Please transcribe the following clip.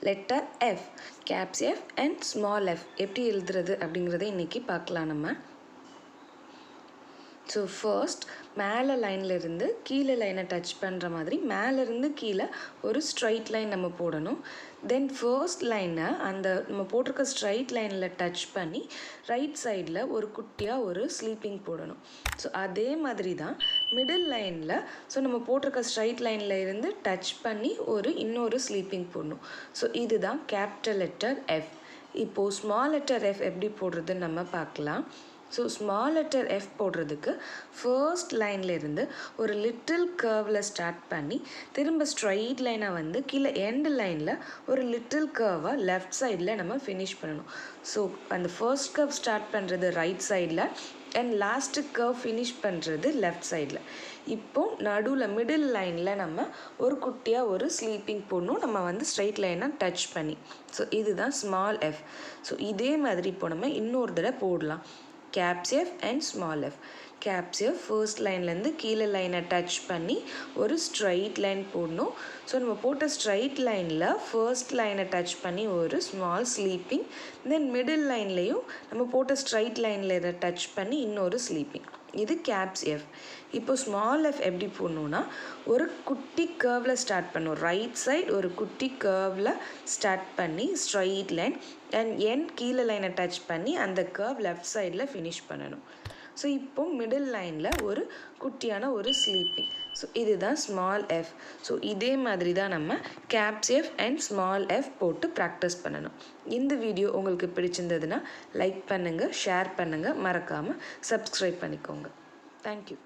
Letter F caps F and small F எப்படி எழுதுறது அப்படிங்கிறத இன்றைக்கி பார்க்கலாம் நம்ம. ஸோ ஃபர்ஸ்ட் மேலே லைனில் இருந்து கீழே லைனை டச் பண்ணுற மாதிரி மேலேருந்து கீழே ஒரு ஸ்ட்ரைட் லைன் நம்ம போடணும். தென் ஃபர்ஸ்ட் லைனை அந்த நம்ம போட்டிருக்க ஸ்ட்ரைட் லைனில் டச் பண்ணி ரைட் சைடில் ஒரு குட்டியாக ஒரு ஸ்லீப்பிங் போடணும். ஸோ அதே மாதிரி தான் மிடில் லைனில் ஸோ நம்ம போட்டிருக்க ஸ்ட்ரைட் லைனில் இருந்து டச் பண்ணி ஒரு இன்னொரு ஸ்லீப்பிங் போடணும். ஸோ இதுதான் கேபிட்டல் லெட்டர் எஃப் இப்போது ஸ்மால் லெட்டர் எஃப் எப்படி போடுறதுன்னு நம்ம பார்க்கலாம். ஸோ ஸ்மால் லெட்டர் எஃப் போடுறதுக்கு ஃபர்ஸ்ட் லைன்லேருந்து இருந்து ஒரு லிட்டில் கர்வில் ஸ்டார்ட் பண்ணி திரும்ப ஸ்ட்ரைட் லைனாக வந்து கீழே எண்டு லைனில் ஒரு லிட்டில் கர்வை லெஃப்ட் சைடில் நம்ம ஃபினிஷ் பண்ணணும். ஸோ அந்த ஃபர்ஸ்ட் கர்வ் ஸ்டார்ட் பண்ணுறது ரைட் சைடில் அண்ட் லாஸ்ட்டு கர்வ் ஃபினிஷ் பண்ணுறது லெஃப்ட் சைடில் இப்போ நடுவில் மிடில் லைனில் நம்ம ஒரு குட்டியாக ஒரு ஸ்லீப்பிங் போடணும் நம்ம வந்து ஸ்ட்ரைட் லைனாக டச் பண்ணி. ஸோ இதுதான் ஸ்மால் எஃப் ஸோ இதே மாதிரி இப்போ நம்ம இன்னொரு தடவை போடலாம். Caps F and small F caps first லைன்லேருந்து கீழே லைனை டச் பண்ணி ஒரு ஸ்ட்ரைட் லைன் போடணும். ஸோ நம்ம போட்ட ஸ்ட்ரைட் லைனில் ஃபர்ஸ்ட் லைனை டச் பண்ணி ஒரு ஸ்மால் ஸ்லீப்பிங் தென் மிடில் லைன்லேயும் நம்ம போட்ட ஸ்ட்ரைட் லைனில் இதை டச் பண்ணி இன்னொரு ஸ்லீப்பிங் இது கேப்ஸ் எஃப் இப்போ ஸ்மால் எஃப் எப்படி போடணுன்னா ஒரு குட்டி கர்வில் ஸ்டார்ட் பண்ணும். ரைட் சைடு ஒரு குட்டி கர்வில் ஸ்டார்ட் பண்ணி ஸ்ட்ரைட் லைன் அண்ட் என் கீழே லைனை டச் பண்ணி அந்த கர்வ் லெஃப்ட் சைடில் ஃபினிஷ் பண்ணணும். ஸோ இப்போ மிடில் லைனில் ஒரு குட்டியான ஒரு ஸ்லீப்பிங் ஸோ இதுதான் ஸ்மால் எஃப் ஸோ இதே மாதிரி தான் நம்ம caps F and small F போட்டு ப்ராக்டிஸ் பண்ணணும். இந்த வீடியோ உங்களுக்கு பிடிச்சிருந்ததுன்னா லைக் பண்ணுங்கள் ஷேர் பண்ணுங்கள் மறக்காமல் சப்ஸ்கிரைப் பண்ணிக்கோங்க. தேங்க்யூ